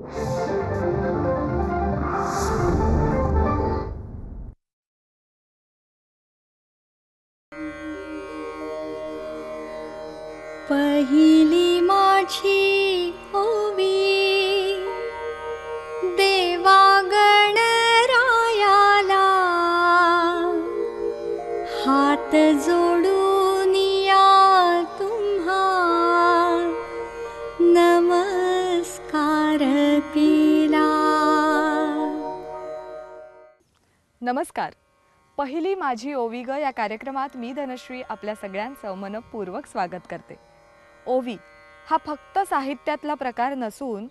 पहिली नमस्कार. पहिली माझी ओवी ग या कार्यक्रमात मी धनश्री आपल्या सगळ्यांचं मनपूर्वक स्वागत करते. ओवी हा फक्त साहित्यातला प्रकार नसून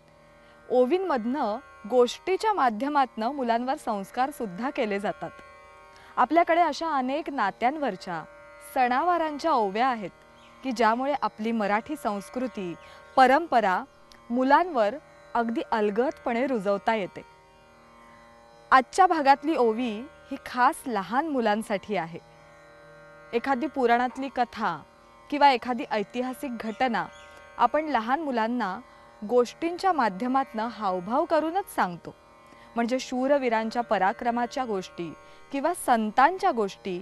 ओवींमधनं गोष्टीच्या माध्यमातनं मुलांवर संस्कारसुद्धा केले जातात. आपल्याकडे अशा अनेक नात्यांवरच्या सणावारांच्या ओव्या आहेत की ज्यामुळे आपली मराठी संस्कृती परंपरा मुलांवर अगदी अलगदपणे रुजवता येते. आजच्या भागातली ओवी ही खास लहान मुलांसाठी आहे. एखादी पुराणातली कथा किंवा एखादी ऐतिहासिक घटना आपण लहान मुलांना गोष्टींच्या माध्यमातनं हावभाव करूनच सांगतो. म्हणजे शूरवीरांच्या पराक्रमाच्या गोष्टी किंवा संतांच्या गोष्टी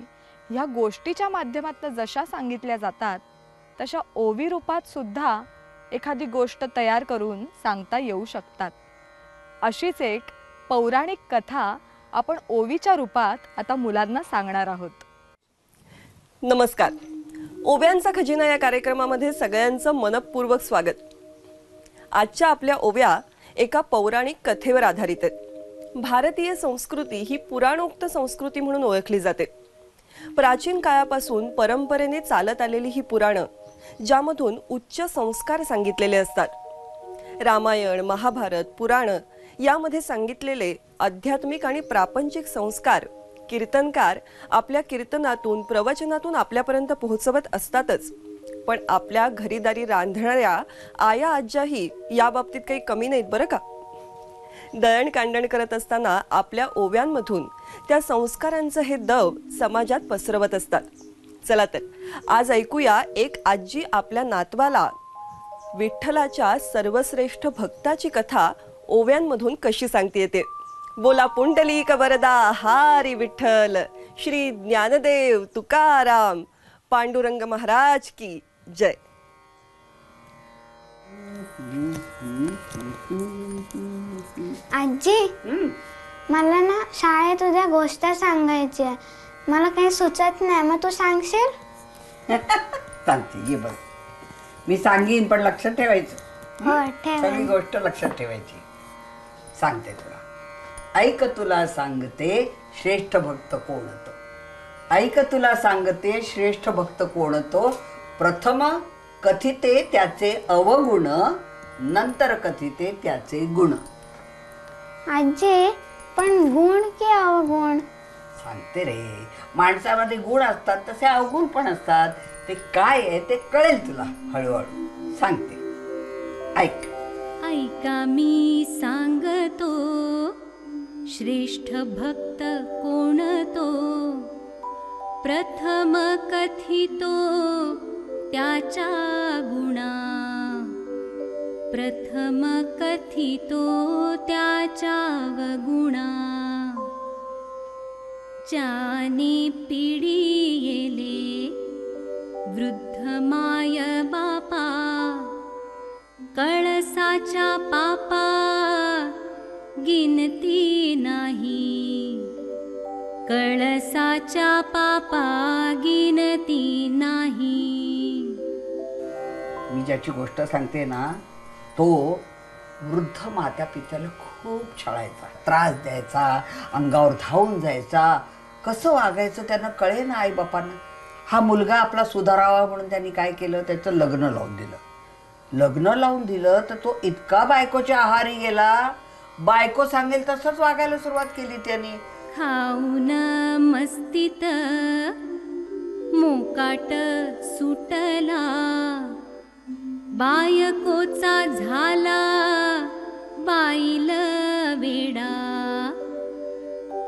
ह्या गोष्टीच्या माध्यमातनं जशा सांगितल्या जातात तशा ओवी रूपात सुद्धा एखादी गोष्ट तयार करून सांगता येऊ शकतात. अशीच एक पौराणिक कथा आपण ओवीच्या रूपात आता मुलांना सांगणार आहोत. नमस्कार. ओव्यांचा खजिना या कार्यक्रमामध्ये सगळ्यांचं मनपूर्वक स्वागत. आजच्या आपल्या ओव्या एका पौराणिक कथेवर आधारित आहेत. भारतीय संस्कृती ही पुराणोक्त संस्कृती म्हणून ओळखली जाते. प्राचीन काळापासून परंपरेने चालत आलेली ही पुराणं ज्यामधून उच्च संस्कार सांगितलेले असतात. रामायण महाभारत पुराणं यामध्ये सांगितलेले आध्यात्मिक आणि प्रापंचिक संस्कार कीर्तनकार आपल्या कीर्तनातून प्रवचनातून आपल्यापर्यंत पोहोचवत असतातच. पण आपल्या घरीदारी रांधणाऱ्या आया आज्याही या बाबतीत काही कमी नाहीत बरं का? दळणकांडण करत असताना आपल्या ओव्यांमधून त्या संस्कारांचं हे दव समाजात पसरवत असतात. चला तर आज ऐकूया एक आजी आपल्या नातवाला विठ्ठलाच्या सर्वश्रेष्ठ भक्ताची कथा ओव्यांमधून कशी सांगते येते बोला पुंडलिक वरदा हारी विठ्ठल श्री ज्ञानदेव तुकाराम पांडुरंग महाराज की जय. आजी मला ना शाळेत उद्या गोष्ट सांगायची आहे. मला काही सुचत नाही मग तू सांगशील? सांगते ये बघ. मी सांगीन पण लक्षात ठेवायचं. हो सगळी ठेव गोष्ट लक्षात ठेवायची. सांगते तुला. ऐक तुला सांगते श्रेष्ठ भक्त कोण तो. ऐक तुला सांगते श्रेष्ठ भक्त कोण तो. प्रथम कथिते त्याचे अवगुण नंतर कथिते त्याचे गुण. आजी पण गुण की अवगुण? सांगते रे. माणसामध्ये गुण असतात तसे अवगुण पण असतात. ते काय आहे ते कळेल तुला हळूहळू. सांगते. ऐक. ऐका मी सांगतो श्रेष्ठ भक्त कोण तो प्रथम कथितो त्याच्या गुणा प्रथम कथितो गुणा ज्याने पिढी येले वृद्ध माय बापा कळसाच्या पापा गिनती नाही. कळसाच्या पापा गिनती नाही. मी ज्याची गोष्ट सांगते ना तो वृद्ध मात्या पित्याला खूप छळायचा त्रास द्यायचा अंगावर धावून जायचा. कसं वागायचं त्यांना कळे ना आई बापांना. हा मुलगा आपला सुधारावा म्हणून त्यांनी काय केलं? त्याचं लग्न लावून दिलं. लग्न लावून दिलं तर तो इतका बायकोच्या आहारी गेला. बायको सांगेल तसंच वागायला सुरुवात केली त्यांनी. खाऊन मस्तीत मोकाट सुटला. बायकोचा झाला बाईल वेडा.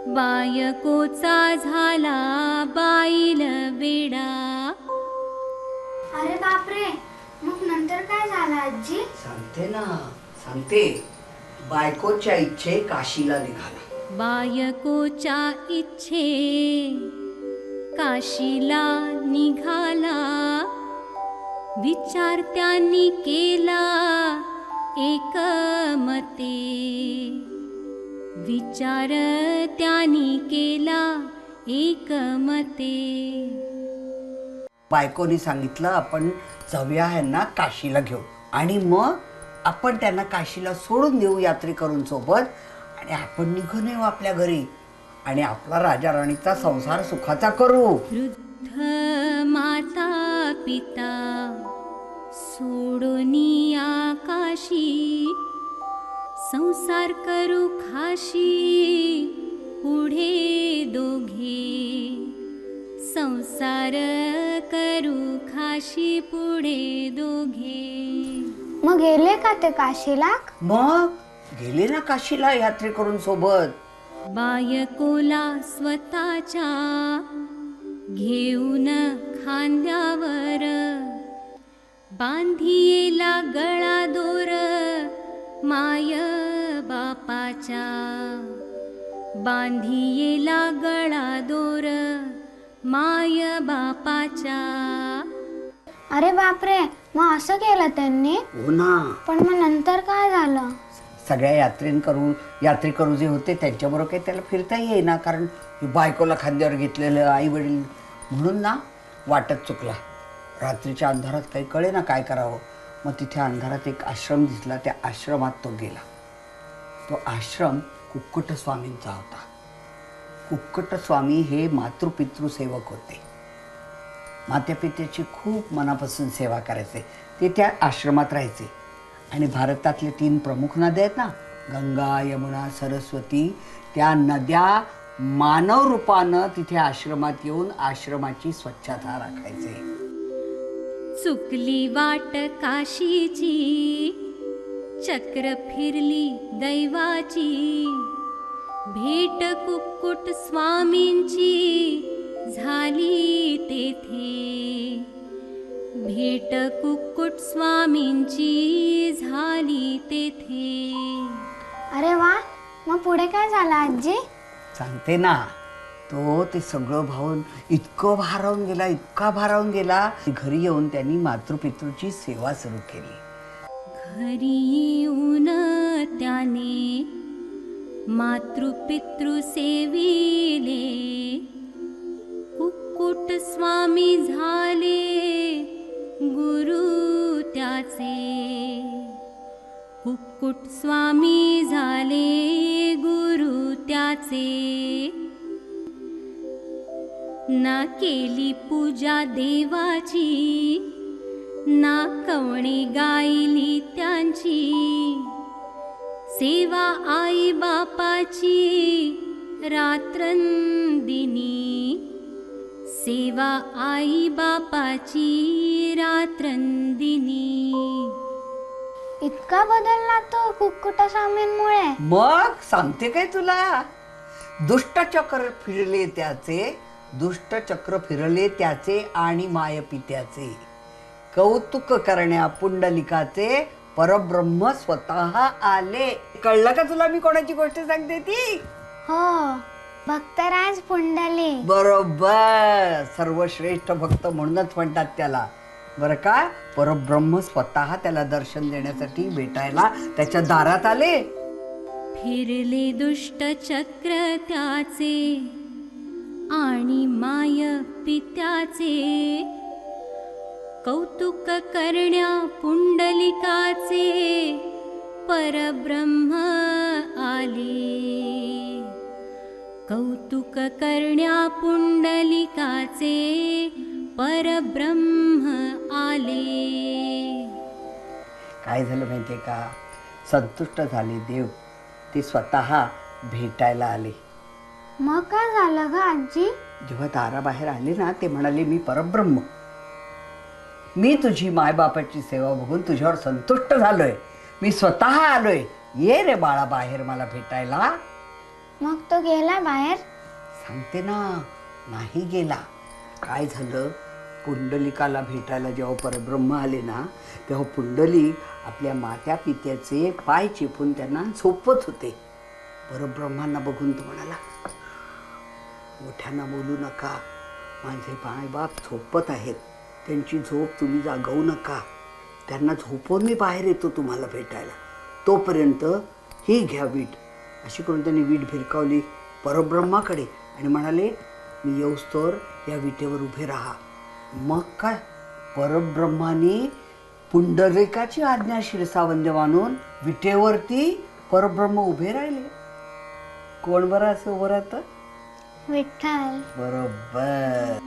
बायकोचा झाला बाईल वेडा. अरे बापरे आजी सांगते ना सांगते. बायकोच्या इच्छे काशीला निघाला. बायकोच्या इच्छे काशीला निघाला. विचार त्यांनी केला एकमते. विचार त्यांनी केला एकमते. बायकोनी सांगितलं आपण जाऊया ह्यांना काशीला घेऊ आणि मग आपण त्यांना काशीला सोडून देऊ यात्रेकरून सोबत आणि आपण निघून येऊ हो आपल्या घरी. आणि आपला राजा राणीचा संसार सुखाचा करू. वृद्ध माता पिता सोडोनी आकाशी संसार करू खाशी पुढे दोघे. संसार करू खाशी पुढे दोघे. मग गेले का ते काशीला? मग? गेले ना काशीला यात्रेकरून सोबत. बायकोला स्वतःच्या घेऊन खांद्यावर. बांधियेला गळा दोर माय बापाच्या. बांधियेला गळा दोर माय बापाच्या. अरे बापरे मग असं केलं त्यांनी? हो ना. पण मग नंतर काय झालं? सगळ्या यात्रेकरू यात्रेकरू जे होते त्यांच्याबरोबर काही त्याला फिरता येईना कारण बायकोला खांद्यावर घेतलेलं आई वडील म्हणून ना वाटत चुकला. रात्रीच्या अंधारात काही कळे ना काय करावं. मग तिथे अंधारात एक आश्रम दिसला त्या आश्रमात तो गेला. तो आश्रम कुक्कुट स्वामींचा होता. कुक्कुट हे मातृपितृसेवक होते. मातेपित्याची खूप मनापासून सेवा करायचे. ते त्या आश्रमात राहायचे. आणि भारतातले तीन प्रमुख नद्या आहेत ना गंगा यमुना सरस्वती त्या नद्या मानव रूपानं तिथे आश्रमात येऊन आश्रमाची स्वच्छता राखायचे. चुकली वाट काशीची चक्र फिरली दैवाची. भेट कुक्कुट स्वामींची झाली तेथे. भेट कुक्कुट स्वामींची झाली तेथे. अरे वा मग पुढे काय झालं आजी? सांगते ना तो ते सगळं भावून इतकं भारावून गेला इतका भारावून गेला की घरी येऊन त्यांनी मातृपितृची सेवा सुरू केली. घरी येऊन त्याने मातृपितृ सेविले कुक्कुट स्वामी झाले गुरु त्याचे. कुक्कुट स्वामी झाले गुरु त्याचे. ना केली पूजा देवाची ना कवणे गायली त्यांची सेवा आई बापाची रात्रंदिनी. सेवा आई बापाची रात्रंदिनी. इतका बदलला तो कुक्कुटा स्वामींमुळे मग सांगते काय तुला? दुष्टचक्र फिरले त्याचे दुष्टचक्र फिरले त्याचे आणि मायपित्याचे कौतुक करण्या पुंडलिकाचे परब्रह्म स्वतः आले. कळलं का तुला मी कोणाची गोष्ट सांगते ती? हो भक्तराज पुंडली. बरोबर. सर्वश्रेष्ठ भक्त म्हणूनच म्हणतात त्याला. बरं का? परब्रह्म स्वतः त्याला दर्शन देण्यासाठी भेटायला त्याच्या दारात आले. फिरले दुष्ट चक्र त्याचे आणि माय पित्याचे कौतुक करण्या पुंडलिकाचे परब्रह्म आले. कौतुक करण्या पुंडलिकाचे परब्रह्म आले. काय झालं माहितीये का? संतुष्ट झाले देव. ते स्वतः भेटायला आले. मग काय झालं ग आजी? जेव्हा दाराबाहेर आले ना ते म्हणाले मी परब्रह्म. मी तुझी मायबापाची सेवा बघून तुझ्यावर संतुष्ट झालोय. मी स्वतः आलोय. ये रे बाळा बाहेर मला भेटायला. मग तो गेला बाहेर? सांगते ना नाही गेला. काय झालं? पुंडलिकाला भेटायला जेव्हा परब्रह्म आले ना तेव्हा पुंडलिक आपल्या मात्या पित्याचे पाय चेपून त्यांना झोपवत होते. परब्रह्मांना बघून तो म्हणाला मोठ्यांना बोलू नका. माझे बाप झोपत आहेत. त्यांची झोप तुम्ही जागवू नका. त्यांना झोपवून मी बाहेर येतो तुम्हाला भेटायला. तोपर्यंत ही घ्या वीट. अशी करून त्यांनी वीट भिरकावली परब्रह्माकडे आणि म्हणाले मी येऊस्तोवर या विटेवर उभे राहा. मग काय? परब्रह्माने पुंडलिकाची आज्ञा शिरसावंद्य मानून विटेवरती परब्रह्म उभे राहिले. कोण बरं असं उभं राहतं? विठ्ठल. बरोबर.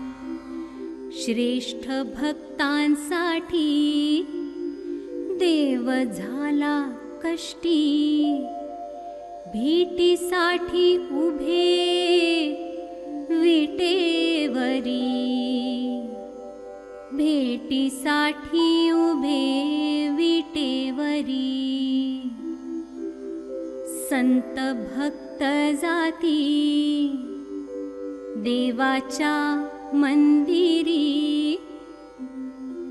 श्रेष्ठ भक्तांसाठी देव कष्टी। भेटीसाठी उभे विटेवरी। भेटीसाठी उभे विटेवरी। संत भक्त जाती। देवाच्या मंदिरी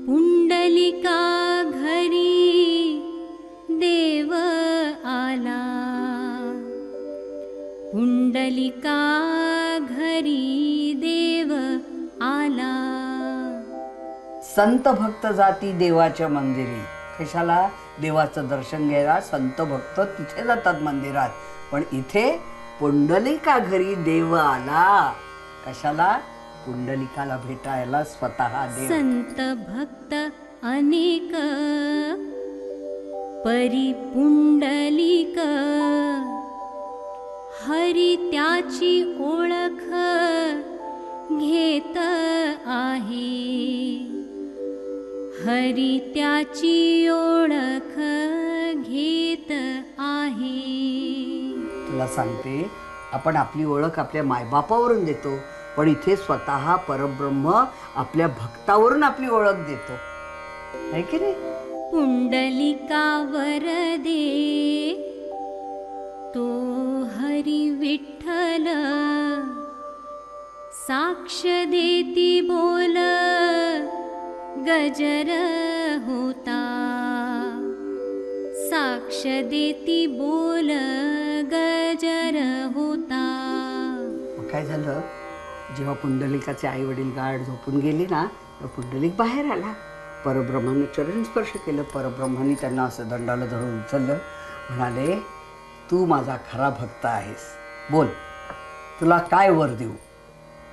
पुंडलिका घरी देव आला. पुंडलिका घरी देव आला. संत भक्त जाती देवाच्या मंदिरी. कशाला? देवाचं दर्शन घ्यायला संत भक्त तिथे जातात मंदिरात. पण इथे पुंडलिका घरी देव आला. कशाला? पुंडलिकाला भेटायला स्वतः देव संत भक्त अनेक परिपुंडलिक हरी त्याची ओळख घेत आहे. हरी त्याची ओळख घेत आहे. तुला सांगते आपण आपली ओळख आपल्या मायबापावरून देतो. पण इथे स्वतः परब्रह्म आपल्या भक्तावरून आपली ओळख देतो. आहे की नाही? पुंडलिकावर दे तो हरी विठ्ठल साक्ष देती बोल गजर होता. साक्ष देती बोल गजर होता. मग काय झालं? जेव्हा पुंडलिकाचे आई वडील गाढ झोपून गेले ना तेव्हा पुंडलिक बाहेर आला. परब्रह्माने चरण स्पर्श केलं. परब्रह्माने त्यांना असं दंडाला धरून उचललं. म्हणाले तू माझा खरा भक्त आहेस. बोल तुला काय वर देऊ?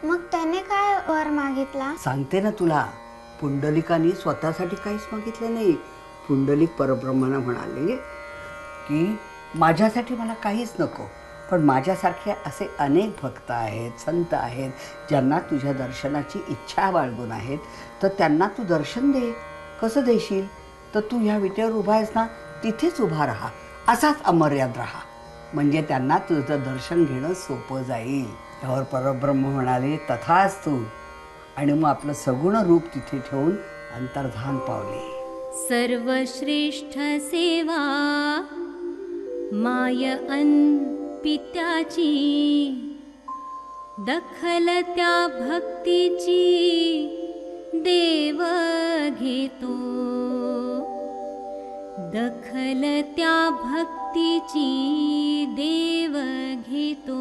मग त्याने काय वर मागितला? सांगते ना तुला. पुंडलिकाने स्वतःसाठी काहीच मागितलं नाही. पुंडलिक परब्रह्मानं म्हणाले की माझ्यासाठी मला काहीच नको. पण माझ्यासारखे असे अनेक भक्त आहेत संत आहेत ज्यांना तुझ्या दर्शनाची इच्छा बाळगून आहेत. तर त्यांना तू दर्शन दे. कसं देशील? तर तू ह्या विटेवर उभा आहेस ना तिथेच उभा राहा. असाच अमर्याद राहा. म्हणजे त्यांना तुझं दर्शन घेणं सोपं जाईल. त्यावर परब्रह्म म्हणाले तथाच तू. आणि मग आपलं सगुण रूप तिथे ठेवून अंतर्धान पावले. सर्वश्रेष्ठ सेवा माय अन पित्याची दखल त्या भक्तीची देव घेतो. दखल त्या भक्तीची देव घेतो.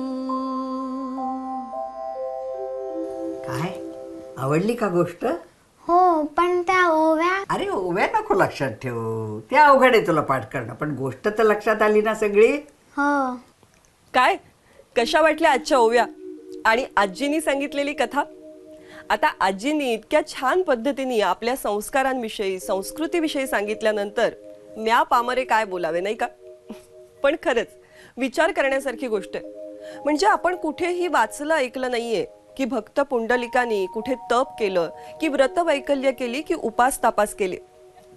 काय? आवडली का गोष्ट? हो पण त्या ओव्या अरे ओव्या नको लक्षात ठेवू. ते अवघड आहे तुला पाठ करणं पण गोष्ट तर लक्षात आली ना सगळी? हो. काय? कशा वाटल्या आजच्या ओव्या? आणि आजीनी सांगितलेली कथा? आता आजींनी इतक्या छान पद्धतीने आपल्या संस्कारांविषयी संस्कृतीविषयी सांगितल्यानंतर म्या पामरे काय बोलावे नाही का? पण खरंच विचार करण्यासारखी गोष्ट आहे. म्हणजे आपण कुठेही वाचलं ऐकलं नाहीये की भक्त पुंडलिकानी कुठे तप केलं की व्रत वैकल्य केली की उपास तापास केले.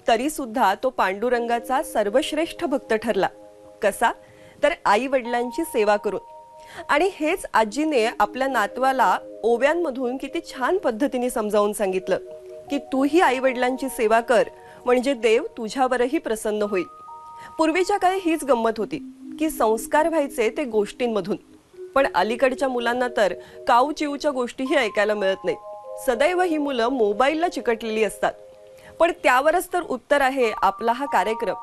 तरी सुद्धा तो पांडुरंगाचा सर्वश्रेष्ठ भक्त ठरला. कसा? तर आई वडिलांची सेवा करून. आणि हेच आजीने आपल्या नातवाला ओव्यांमधून किती छान पद्धतीने समजावून सांगितलं की तूही आई वडिलांची सेवा कर म्हणजे देव तुझ्यावरही प्रसन्न होईल. पूर्वीच्या काळी हीच गंमत होती की संस्कार व्हायचे ते गोष्टींमधून. पण अलीकडच्या मुलांना तर काऊ चिऊच्या गोष्टीही ऐकायला मिळत नाही सदैव ही मुलं मोबाईलला चिकटलेली असतात. पण त्यावरच तर उत्तर आहे आपला हा कार्यक्रम.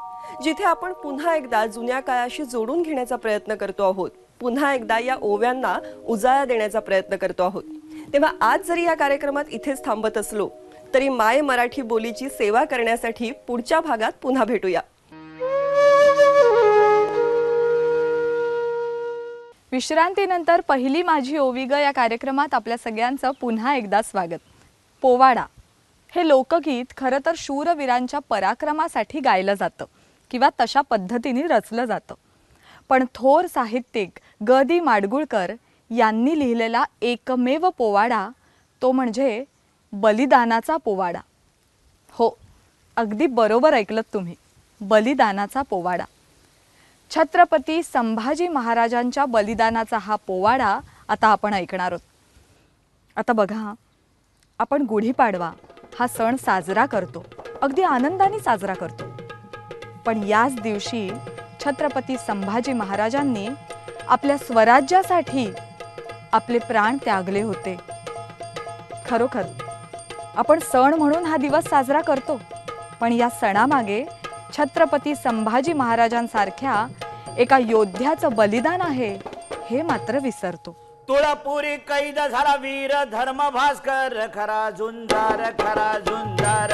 जिथे आपण पुन्हा एकदा जुन्या काळाशी जोडून घेण्याचा प्रयत्न करतो आहोत. पुन्हा एकदा या ओव्यांना उजाळा देण्याचा प्रयत्न करतो आहोत. तेव्हा आज जरी या कार्यक्रमात इथेच थांबत असलो तरी माय मराठी बोलीची सेवा करण्यासाठी पुढच्या भागात पुन्हा भेटूया. विश्रांतीनंतर पहिली माझी ओवी ग या कार्यक्रमात आपल्या सगळ्यांचं पुन्हा एकदा स्वागत. पोवाडा. हे लोकगीत खरं तर शूरवीरांच्या पराक्रमासाठी गायलं जातं. किंवा तशा पद्धतीने रचलं जातं. पण थोर साहित्यिक ग दी माडगुळकर यांनी लिहिलेला एकमेव पोवाडा तो म्हणजे बलिदानाचा पोवाडा. हो अगदी बरोबर ऐकलत तुम्ही. बलिदानाचा पोवाडा. छत्रपती संभाजी महाराजांच्या बलिदानाचा हा पोवाडा आता आपण ऐकणार आहोत. आता बघा आपण गुढीपाडवा हा सण साजरा करतो. अगदी आनंदाने साजरा करतो. पण याच दिवशी छत्रपती संभाजी महाराजांनी आपल्या स्वराज्यासाठी आपले प्राण त्यागले होते. खरोखर आपण सण म्हणून हा दिवस साजरा करतो पण या सणामागे छत्रपती संभाजी महाराजांसारख्या एका योद्ध्याचं बलिदान आहे हे मात्र विसरतो. तुळापुरी कैद झाला वीर धर्म भास्कर खरा झुंजार खरा झुंजार.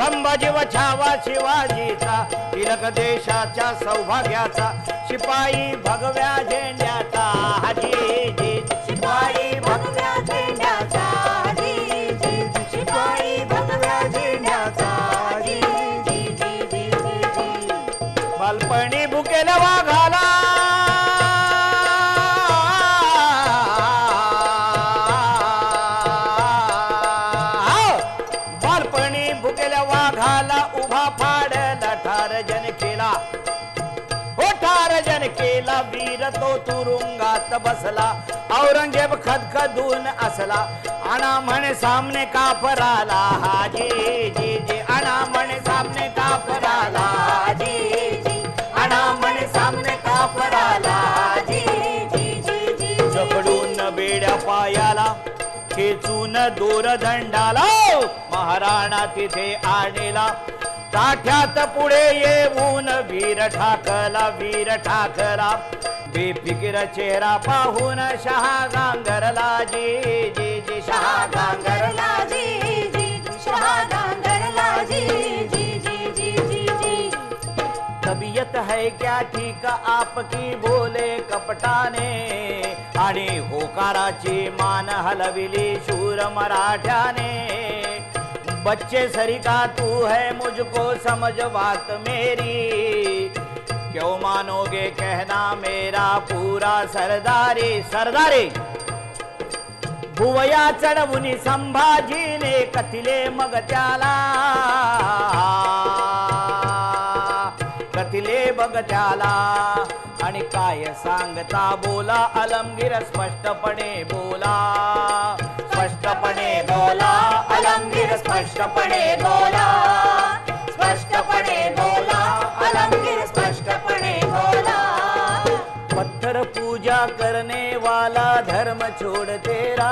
संभाजी वछावा छावा शिवाजीचा तिलक देशाच्या सौभाग्याचा शिपाई भगव्या झेंड्याचा हाजी. तो तुरुंगात बसला. औरंगजेब खदखदून असला. आणा म्हणे सामने कापराला. हाजी जी जी आणा म्हणे सामने कापराला. जी जी. आणा म्हणे सामने कापराला. जी जी जी जी. जकडून बेड्या पायाला. खेचून दोर दंडाला महाराणा तिथे आणला. ताठ्यात पुढे येऊन वीर ठाकला वीर ठाकला. बेफिकीर चेहरा पाहून शहा गांगरला जी जी जी, शहा गांगरला जी जी, शहा गांगरला जी जी जी जी जी जी। तबीयत है क्या ठीक? आपकी बोले कपटाने। आणि होकाराची मान हलविली शूर मराठ्याने। बच्चे सरी का तू है मुझको समझ बात मेरी। क्यों मानोगे कहना मेरा पूरा सरदारी सरदारी। भुवया चढवुनी संभाजीने कथिले मग त्याला। कथिले मग त्याला। आणि काय सांगता बोला अलमगीर स्पष्टपणे बोला। स्पष्टपणे बोला अलमगीर स्पष्टपणे बोला। छोड़ तेरा.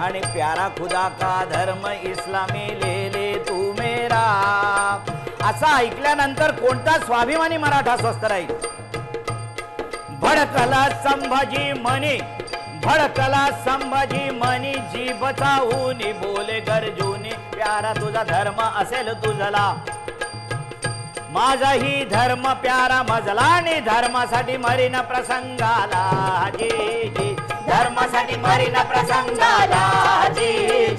आणि प्यारा खुदा का धर्म इस्लामी ले ले तू मेरा. असा ऐकल्यानंतर कोणता स्वाभिमानी मराठा स्वस्त राहील? भडकला संभाजी मनी भडकला संभाजी मनी जी चावून बोले गरजूनी प्यारा तुझा धर्म असेल तुझला. माझा ही धर्म प्यारा मजला आणि धर्मासाठी मरीन प्रसंगाला. जी जी. धर्मासाठी मरीन प्रसंगाला जी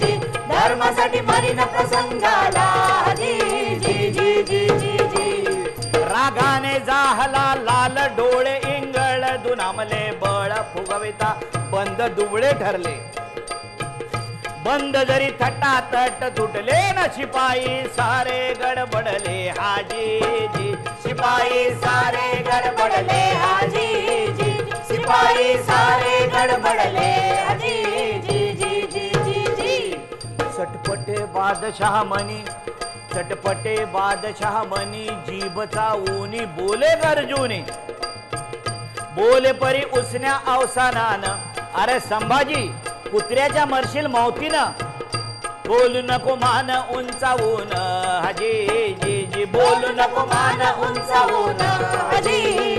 जी. धर्मासाठी मरीन प्रसंगाला जी जी जी जी जी जी. रागाने जाहला लाल डोळे इंगळ दुनामले बळ फुगविता बंद दुबळे ठरले. बंद जरी थटाथट तुटले ना शिपाई सारे गडबडले हाजी जी शिपाई सारे गडबडले हाजी पायी सारे गडबडले. हाजी जी जी जी जी जी. सटपटे बादशाह मनी चटपटे बादशाह मनी जीबचा ऊनी बोले गरजूनी. बोले परी उसन्या अवसानान. अरे संभाजी कुत्र्याच्या मरशील मौतीनं बोलू नको मान उंचावून. हजी जी जी बोलू नको मान उंचावून. हजी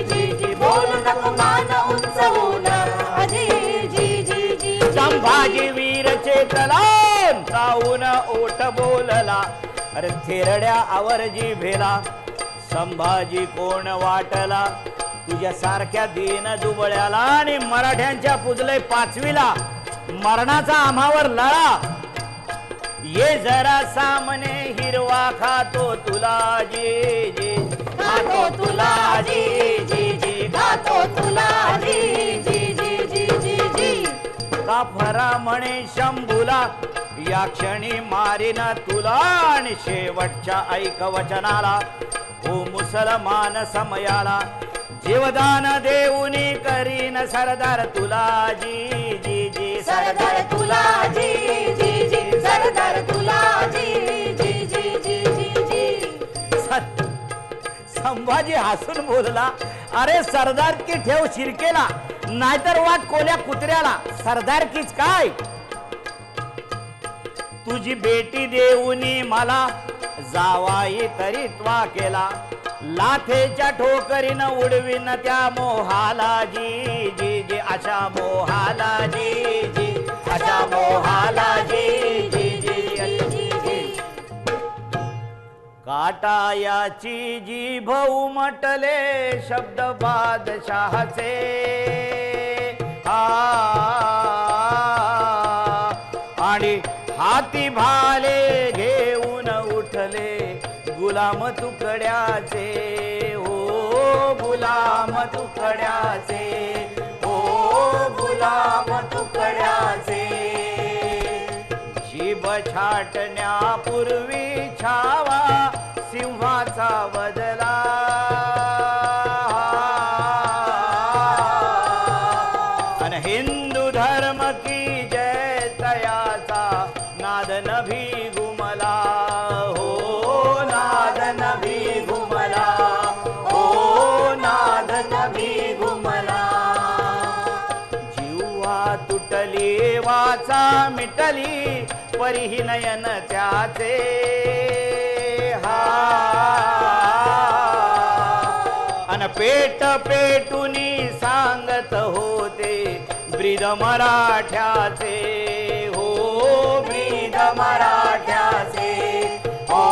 वीर चावून ओठ बोलला. अरे थेरड्या आवर्जी भेला. संभाजी कोण वाटला? तुझ्या सारख्या दीन दुबळ्याला आणि मराठ्यांच्या पुजले पाचवीला. मरणाचा आम्हावर लळा. ये जरा सामने हिरवा खातो तुला जी जी. खातो तुला जी जी जी. खातो तुला जी जी जी. काफरा म्हणे शंभूला. या क्षणी मारीन तुला आणि शेवटच्या ऐक वचनाला हो मुसलमान समयाला. जीवदान देऊनी करीन सरदार तुला. जी जी जी सरदार तुला. जी जी जी सरदार तुला. जी जी जी जी जी जी. संभाजी हसून बोलला अरे सरदार की ठेव शिरकेला. नाहीतर वाट कोल्या कुत्र्याला? सरदार कीच काय? तुझी बेटी देऊनी मला जावाई तरी त्वा केला. लाथेच्या ठोकरीन उडवीन त्या मोहाला जी जी जी अशा मोहाला जी जी अशा मोहाला जी जी जी. काटायाची जी भाऊ म्हटले शब्द बादशहाचे. आणि हाती भाले घेऊन उठले गुलाम तुकड्याचे. हो गुलाम तुकड्याचे. हो गुलाम तुकड्याचे. शिब छाटण्यापूर्वी छावा सिंहाचा बदला. मिटली परिही नयन त्याचे. हा. अन पेट पेटुनी सांगत होते ब्रीद मराठ्याचे. हो ब्रीद मराठ्याचे. हो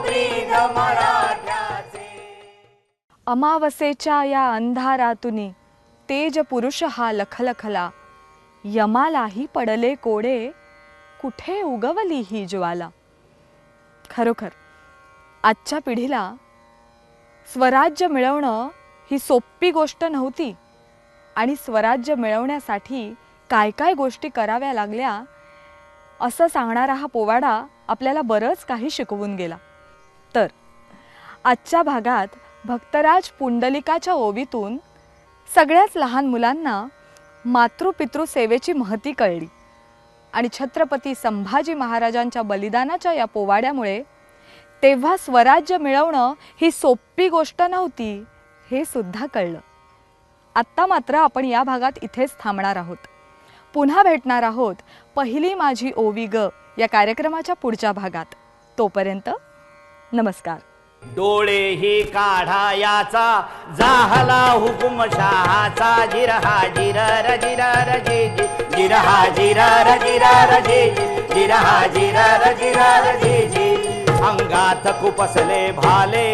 ब्रीद मराठ्याचे. अमावसेच्या या अंधारातुनी तेज पुरुष हा लखलखला. यमालाही पडले कोडे कुठे उगवली ही ज्वाला? खरोखर आजच्या पिढीला स्वराज्य मिळवणं ही सोपी गोष्ट नव्हती आणि स्वराज्य मिळवण्यासाठी काय काय गोष्टी कराव्या लागल्या असं सांगणारा हा पोवाडा आपल्याला बरंच काही शिकवून गेला. तर आजच्या भागात भक्तराज पुंडलिकाच्या ओवीतून सगळ्याच लहान मुलांना मातृपितृ सेवेची महती कळली. आणि छत्रपती संभाजी महाराजांच्या बलिदानाच्या या पोवाड्यामुळे तेव्हा स्वराज्य मिळवणं ही सोपी गोष्ट नव्हती हे सुद्धा कळलं. आत्ता मात्र आपण या भागात इथेच थांबणार आहोत. पुन्हा भेटणार आहोत पहिली माझी ओवी ग या कार्यक्रमाच्या पुढच्या भागात. तोपर्यंत नमस्कार. डोळेही काढा याचा जाहला हुकुम शहाचा जिरहा जिरर जिरर जी जी जिरहा जिरर जिरर जी जी जिरहा जिरर जिरर जी अंगात खुपसले भाले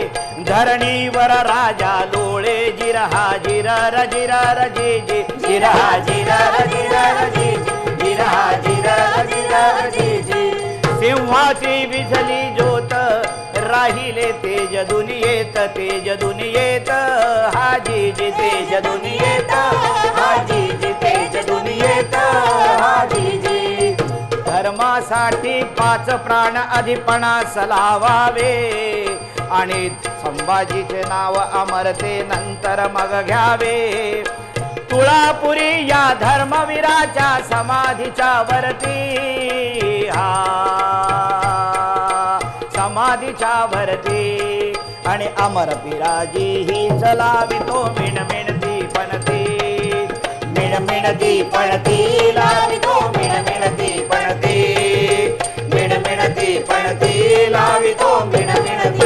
धरणीवर राजा लोळे जिरहा जिरर जिरर जी जे जिरहा जिरर जिरर जी जी जिरहा जिरर जिरर जे जी सिंहाची विझली जो राहिले तेज दुनियेत तेज दुनियेत. हाजी जी तेज दुनियेत हाजी जी तेज दुनियेत. हाजी जी धर्मासाठी पाच प्राण अधिपणास लावावे. आणि संभाजीचे नाव अमरते नंतर मग घ्यावे. तुळापुरी या धर्मवीराच्या समाधीच्या वरती. हा. समाधीच्या भरती आणि अमर पिराजी ही चलावितो मिण मिणती पणती मिण मिणती पणती लावितो मिण मिणती पणती मिण मिणती पणती लावितो मिण मिणती